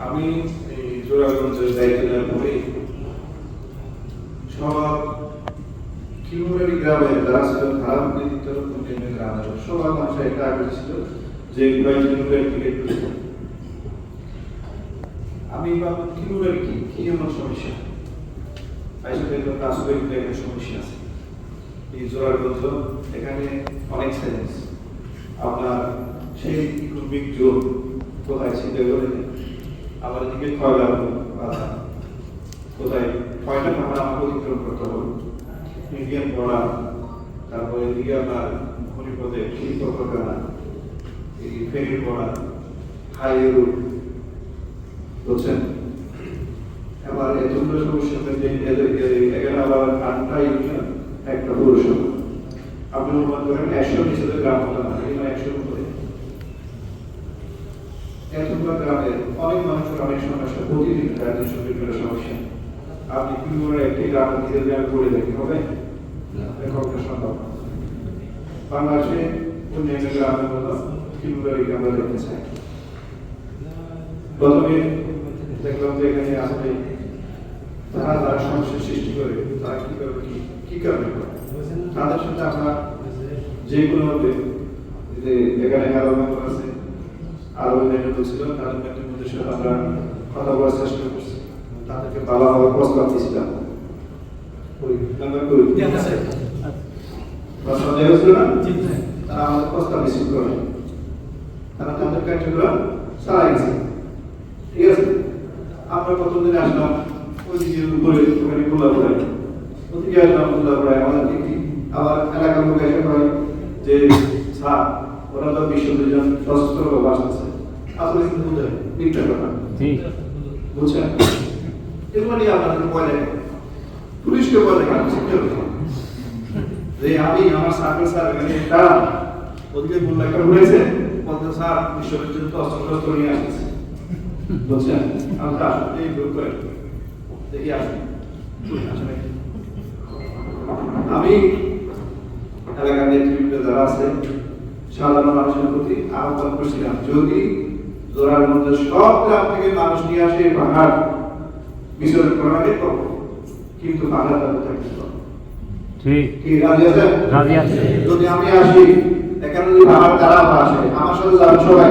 আমি জোড়াগঞ্জের দায়িত্ব নেওয়ার পরে সব কিমুরারি গ্রামের যারা ছিল খারাপ উন্নয়নের সবার মানুষের একটা আগ্রহ ছিল যে আমি ভাবলাম, কিমুরারি কি? কি এমন সমস্যা? আইসা দেখলাম সমস্যা আছে। এই জোড়াগঞ্জ এখানে অনেক সাইন্স আপনার সেই ইকোনমিক জোন কোথায় চিন্তা করে আমার এদিকে কয়লা বাধা। কোথায়? কয়টা পাহাড় আমাকে অতিক্রম করতে হবে। মিডিয়াম পড়া, তারপরে এদিকে আপনার হরিপদে শিল্প কারখানা এই ফেরি পড়া, হাইওয়ে রুট, বুঝছেন? এবার এতগুলো সমস্যা এদেরকে আবার আটটা ইউনিয়ন একটা পৌরসভা আপনি অনুমান করেন একশো নিচেদের গ্রাম হতো না এখানে একশোর উপরে। এতগুলো গ্রামের অনেক মানুষের অনেক সমস্যা প্রতিদিন প্রায় দুশো বিভিন্ন সমস্যা। আপনি কি করে একটি গ্রাম ধীরে ধীরে করে দেখতে হবে? কখনো সম্ভব বাংলাদেশে উন্নয়নের গ্রামের মতো কীভাবে আমরা দেখতে চাই প্রথমে দেখলাম যে এখানে আসলে তারা যারা সমস্যার সৃষ্টি করে তারা কি করবে কি? কি কারণে? তাদের সাথে আমরা যে কোনো ভাবে যে এখানে আরও মেম্বার আছে আরও অন্যান্য ছিল তাদের মেম্বারদের সাথে আমরা কথা বলার চেষ্টা করছি। তাদেরকে ভালোভাবে প্রস্তাব দিয়েছিলাম। মেম্বার প্রস্তাব দেওয়া না? তারা আমাদের প্রস্তাব রিসিভ করে। তারা তাদের কার্যক্রম গেছে ঠিক আছে? আমরা প্রথমদিন আসলাম ওইদিকে উপরে ওখানে খোলা ওদিকে আসলাম আমাদের আবার এলাকার লোক এসে কয় যে স্যার ওরা তো বিশ্ব দুজন সশস্ত্র বাস আছে আসলে কিন্তু বুঝে মিথ্যা কথা। বুঝছেন এগুলো নিয়ে আপনাদের ভয় দেখে পুলিশকে ভয় দেখে আমি শিখতে যে আমি আমার সার্কেল স্যার এখানে দাঁড়ান। ওদিকে বললে একটা ঘুরেছে বলতে স্যার বিশ্ববিদ্যালয় তো অস্ত্র শস্ত্র নিয়ে আসছে বুঝছেন আমরা এই গ্রুপ করে দেখি আসুন। আমি এলাকার নেতৃবৃন্দ যারা আছে সাধারণ মানুষের প্রতি আহ্বান করছিলাম যদি জোড়ার মধ্যে সব গ্রাম থেকে মানুষ নিয়ে আসে পাহাড় বিসর্জন করাকে করব। কিন্তু পাহাড় তাদের থাকতে হবে। ঠিক কি রাজি আছেন? রাজি আছি। যদি আমি আসি এখানে যদি পাহাড় তারা আসে আমার সাথে যাবেন সবাই?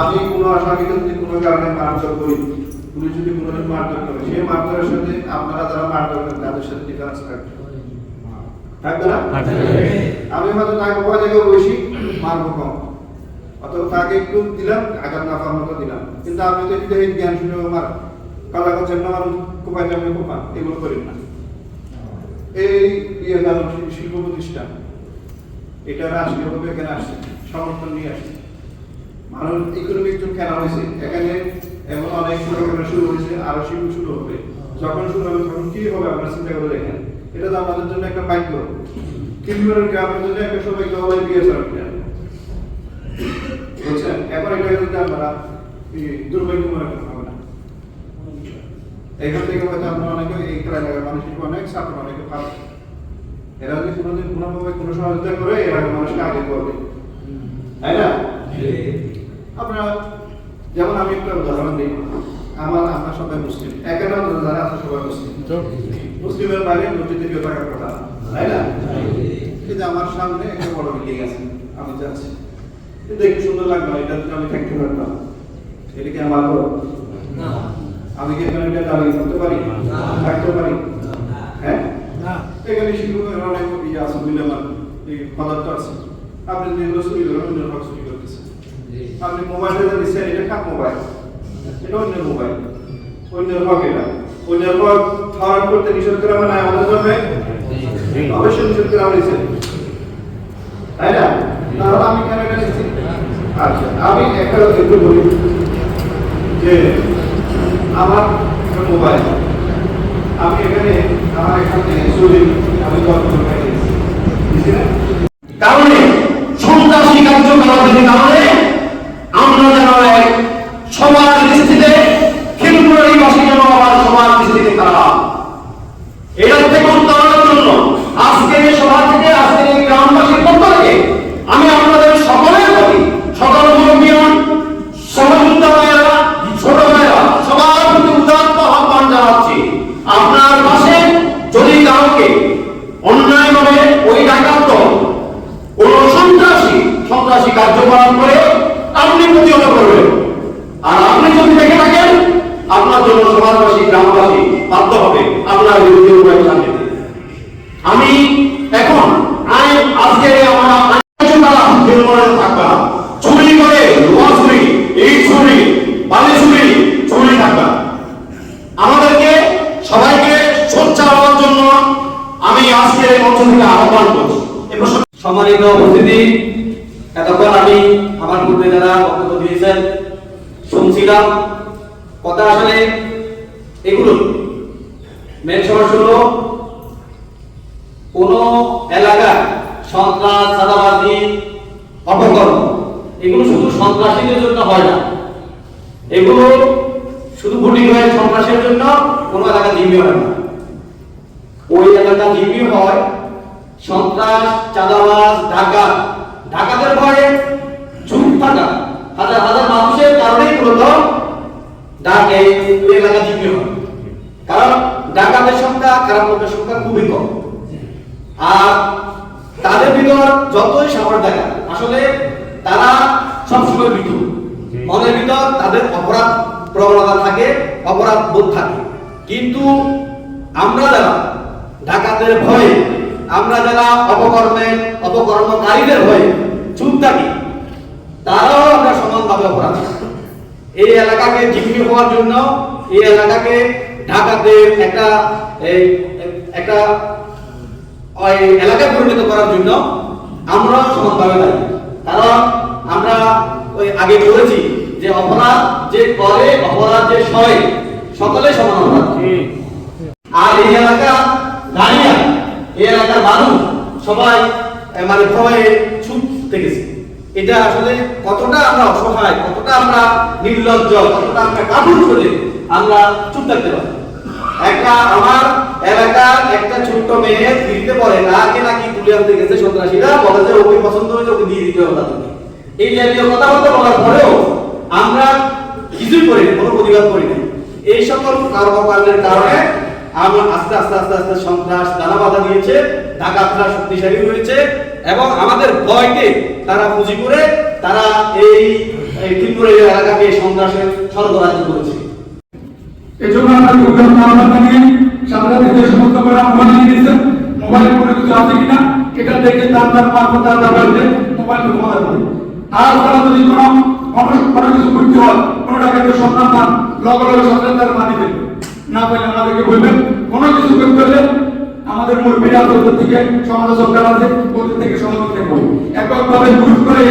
আমি কোনো আসামিকে যদি কোনো কারণে মারধর করি পুলিশ যদি কোনো মারধর করে সেই মারধরের সাথে আপনারা যারা মারধর করেন তাদের সাথে ডিফারেন্স থাকবে থাকবে না? আমি হয়তো তাকে ভয় থেকে বেশি মারবো কম। অথবা তাকে একটু দিলাম আঘাত না পাওয়ার মতো দিলাম। কিন্তু আপনি তো এই জ্ঞান শুনে আমার কালা করছেন না আমার কোপাই যাবেন কোপা এগুলো করেন না। এই ইয়ে শিল্প প্রতিষ্ঠান। এটা রাষ্ট্রীয়ভাবে এখানে আসছে সমর্থন নিয়ে আসছে। মানুষ ইকোনমিক জোন কেন হয়েছে। এখানে এমন অনেক পরিকল্পনা শুরু হয়েছে, আরও শিল্প শুরু হবে। যখন শুরু হবে, তখন কি হবে আপনারা চিন্তা করে দেখেন। এটা তো আমাদের জন্য একটা ভাগ্য। কিলোমিটার গ্রামের জন্য একটা সৌভাগ্য হবে বিয়ে সার্টিফিকেট বুঝছেন? এখন এটা আপনারা এই দুর্ভাগ্য মনে করতে হবে না। এখান থেকে হয়তো আপনারা অনেকে এই এলাকার মানুষ অনেক ছাত্র, অনেকে ভালো। এরা যদি কোনোদিন কোনোভাবে কোনো সহযোগিতা করে এলাকার মানুষকে আগে করবে তাই না? আপনারা যেমন আমি একটা উদাহরণ দিই আমার আমরা সবাই মুসলিম। এখানে যারা আছে সবাই মুসলিম। মুসলিমের বাইরে মসজিদে কেউ থাকার কথা তাই না? কিন্তু আমার সামনে একটা বড় বিল্ডিং আছে আমি যাচ্ছি। কিন্তু দেখতে সুন্দর লাগবে না, এটা যদি আমি থাকতে পারতাম এটা কি আমার ঘর? আমি কি এখানে এটা দাঁড়িয়ে থাকতে পারি? থাকতে পারি? হ্যাঁ? এখানে শিল্পের অনেক ইয়ে আছে বিলেমান এই পদার্থ আছে। আপনি যদি এগুলো চুরি করেন অন্য চুরি আপনি মোবাইলটা দিচ্ছেন এটা খাপ মোবাইল এটা অন্য মোবাইল অন্য ভাগ এটা। অন্যের পর ধারণ করতে নিষেধ করা হয় না আমাদের ধর্মে? অবশ্যই নিষেধ করা হয়েছে। তাই না? তাহলে আমি কেন এটা নিচ্ছি? আচ্ছা আমি একটা একটু বলি যে আমার মোবাইল আমি এখানে, আমার এখানে আমি কল করে দিয়েছি দিছি না কারণে সন্ত্রাসী কার্যকলাপের কারণে আমরা যেন এক সমাজ দৃষ্টিতে ক্ষেত্রবাসী যেন আবার সমাজ দৃষ্টিতে খারাপ এটার থেকে উত্তরণের জন্য আজকে এই সভা থেকে আজকে এই গ্রামবাসীর পক্ষ থেকে আমি আপনাদের সকলের প্রতি সকল মুরব্বিয়ান সহযোগিতা ভাইয়েরা ছোট ভাইয়েরা সবার প্রতি উদাত্ত আহ্বান জানাচ্ছি আপনার পাশে যদি কাউকে অন্যায়ভাবে ওই ডাকাত দল কোন সন্ত্রাসী সন্ত্রাসী কার্যকলাপ করে আপনি প্রতিহত করবেন আর আপনি যদি দেখে থাকেন আপনার জন্য সমাজবাসী গ্রামবাসী বাধ্য হবে আপনার বিরুদ্ধে উপায় জানিয়ে দিতে। আমি এখন আইন আজকে আমরা আইন দ্বারা নির্মূলনে থাকবে না চুরি করে লোহা চুরি এই চুরি বালি চুরি চুরি থাকবে না। আমাদেরকে সবাইকে সোচ্চার হওয়ার জন্য আমি আজকে এই মঞ্চ থেকে আহ্বান করছি এ প্রসঙ্গে সম্মানিত উপস্থিতি এতক্ষণ আমি আমার পূর্বে যারা বক্তব্য দিয়েছেন শুনছিলাম কথা আসলে এগুলো মেন সমস্যা হলো কোন এলাকার সন্ত্রাস চাঁদাবাজি অপকর্ম। এগুলো শুধু সন্ত্রাসীদের জন্য হয় না। এগুলো শুধু ভোটিং হয় সন্ত্রাসের জন্য, কোনো এলাকা জিম্মি হয় না। ওই এলাকা জিম্মি হয় সন্ত্রাস, চাঁদাবাজ, ডাকাত। ডাকাতের ভয়ে চুপ থাকা। হাজার হাজার মানুষের কারণেই মূলত ডাক ওই এলাকা জিম্মি হয়। কারণ ডাকাতের সংখ্যা, খারাপ লোকের সংখ্যা খুবই কম। আর তাদের ভিতর যতই সামর দেখা আসলে তারা সবসময় ভীত মনের ভিতর তাদের অপরাধ প্রবণতা থাকে অপরাধ বোধ থাকে। কিন্তু আমরা যারা ডাকাতের ভয়ে আমরা যারা অপকর্মের অপকর্মকারীদের ভয়ে চুপ থাকি তারাও আমরা সমানভাবে অপরাধ। এই এলাকাকে জিম্মি হওয়ার জন্য এই এলাকাকে ঢাকাতে একটা এই একটা ওই এলাকায় পরিণত করার জন্য আমরা সমানভাবে দায়ী। কারণ আমরা ওই আগে বলেছি যে অপরাধ যে করে, অপরাধ যে সয় সকলে সমান অপরাধ। আর এই এলাকা দাঁড়িয়ে, এই এলাকার মানুষ সবাই মানে ভয়ে চুপ থেকেছে। এটা আসলে কতটা আমরা অসহায়, কতটা আমরা নির্লজ্জ, কতটা আমরা কাপুর করে আমরা চুপ থাকতে পারি। একটা আমার এলাকার একটা ছোট্ট মেয়ে ফিরতে পারে নাকে নাকি তুলে গেছে সন্ত্রাসীরা বলে যে ওকে পছন্দ হয়েছে ওকে দিয়ে দিতে হবে এই জাতীয় কথাবার্তা বলার পরেও আমরা কিছুই করি না, কোনো প্রতিবাদ করি না এই সকল কর্মকাণ্ডের কারণে আমরা আস্তে আস্তে আস্তে আস্তে সন্ত্রাস দানা বাধা দিয়েছে ডাকাতরা শক্তিশালী হয়েছে এবং আমাদের ভয়কে তারা পুঁজি করে তারা এই ত্রিপুরা এলাকাকে সন্ত্রাসের সরবরাহ করেছে। এই জন্য আপনাকে উদাহরণ আহ্বান জানিয়ে সামনে থেকে সমস্ত করে আহ্বান জানিয়ে দিয়েছেন মোবাইলে কোনো কিছু আছে কিনা, এটা দেখে তার তার মারফত তার তার বাড়িতে মোবাইল সমাধান করে আর তারা যদি কোনো কোনো কিছু করতে হয় কোনো টাকাকে সন্ধান পান লগে লগে সন্ধান তার মানি দেবে। না পাইলে আমাদেরকে বলবেন, কোনো কিছু করতে হলে আমাদের মুরব্বীরা ওদের থেকে সমাজ সরকার আছে, ওদের থেকে সমাধান থেকে এককভাবে গ্রুপ করে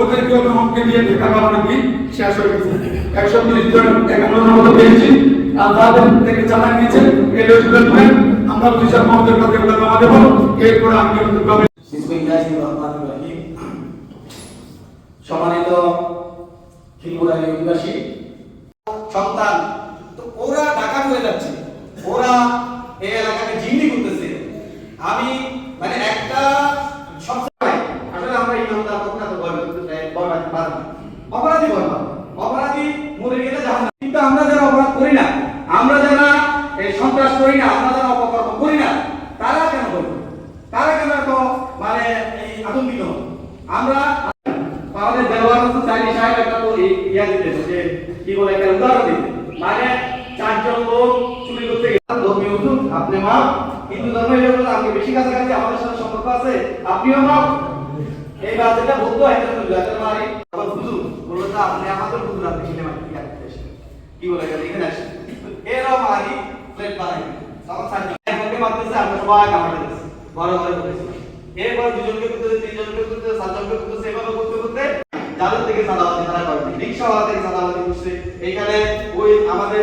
ওদেরকে ওদের হুমকি দিয়ে দেখা কারণে কি, শেষ হয়ে গেছে। একশো তিরিশ জন একান্নর মতো পেয়েছি। তো ওরা হয়ে যাচ্ছে। ওরা এই আমি মানে একটা সবসময় আসলে আমরা ইমানদার কখনো তো ভয় করতে চাই ভয় পাইতে পারি না অপরাধী ভয় পাবো অপরাধী মরে গেলে জাহান্ন কিন্তু আমরা যারা অপরাধ করি না আমরা যারা এই সন্ত্রাস করি না আমরা যারা অপকর্ম করি না তারা কেন করব তারা কেন এত মানে এই আতঙ্কিত হন? আমরা আমাদের ব্যবহার হচ্ছে চাইনি সাহেব একটা তো এই ইয়া দিতে যে কি বলে একটা উদাহরণ দিতে মানে চারজন চুরি করতে ধর্মীয় হুজুর আপনি মা হিন্দু ধর্ম এটা আপনি বেশি কাছাকাছি আমাদের সাথে সম্পর্ক আছে আপনিও মা এই বাস বলতো এটা তো লাগাতে মারি আবার হুজুর বলল যে আপনি আমাদের হুজুর আপনি সেটা মারি কি বলে গেল এখানে আসেন এরা মারি প্লেট বানাই তখন সাতজন একজনকে মারতেছে আমরা সবাই কামাতেছি ঘরে ঘরে করতেছি এরপর দুজনকে করতেছে তিনজনকে করতেছে সাতজনকে করতেছে এভাবে করতে করতে যাদের থেকে সাদাবাজি তারা করেনি রিক্সাওয়ালা থেকে সাদাবাজি করছে এইখানে ওই আমাদের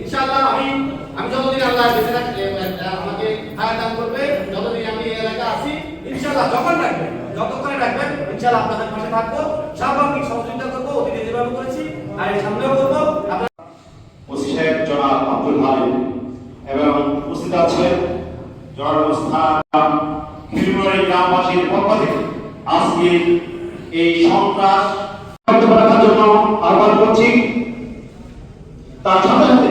ইনশাআল্লাহ আমি আমি যতদিন আল্লাহ বেঁচে রাখ আমাকে হায়াত দান করবে, যতদিন আমি এই এলাকা আছি, ইনশাআল্লাহ যখন রাখবেন যতক্ষণ রাখবেন ইনশাআল্লাহ আপনাদের পাশে থাকব সর্বাঙ্গীন সহযোগিতা করব অতীতে যেভাবে করেছি, আর এই সামনেও করব। ওসি সাহেব জনাব আব্দুল হালিম এবং উপস্থিত আছেন খিলমুড়ি গ্রামবাসীর পক্ষ থেকে আজকে এই সন্ত্রাস রাখার জন্য আহ্বান করছি। তার সাথে সাথে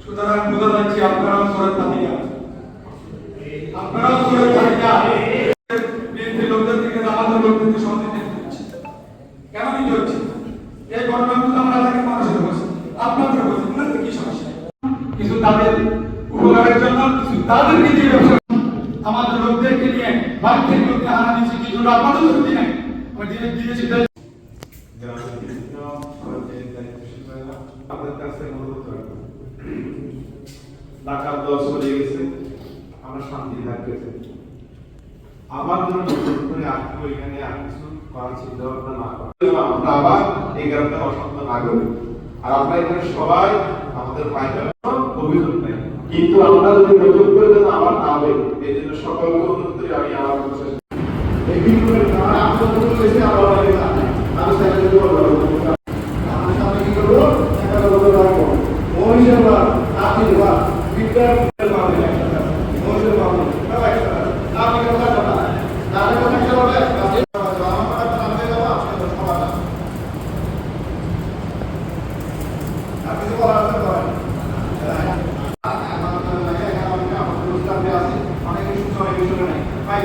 সুতরাং বোঝা যাচ্ছে আপনারাও থাকি না আপনারাও থাকি না বিএনপি লোকদের থেকে আমাদের কিছু তাদের দিয়ে লোকদেরকে নিয়ে বাইরে থেকে লোককে হানা দিচ্ছে কিছু আপনাদের লোক নাই আমরা দিয়ে দিয়েছি তাই গ্রামের বিভিন্ন পর্যায়ের দায়িত্বশীলরা আমাদের কাছে অনুরোধ রাখব দল চলে গেছে, আমরা শান্তি থাকতেছে আবার যেন নতুন করে আসব এখানে, আর কিছু করার চিন্তা ভাবনা না করে। আমরা আবার এই গ্রামটা অশান্ত না করি আর আমরা এখানে সবাই আমাদের ভাইটা অভিযোগ নেই কিন্তু আমরা যদি নতুন করে যেন আবার না হবে এই জন্য সকলকে অনুরোধ করি আমি আমার এই বিক্রমের কারণে আমরা নতুন করেছি আবার অনেকে জানে আমি সেটা যদি বলব আমরা সামনে কি করব একটা লোকের রাখব মহিষের বা আপনি বা বিক্রমের পাবে একসাথে মহিষের পাবে সব একসাথে আপনি কথা কথা তাহলে কথা কি হবে আপনি আমার কথা জানতে যাব আপনি সবার আপনি তো বলার আছে করেন অনেক কিছু সময় বিষয় নেই পাইক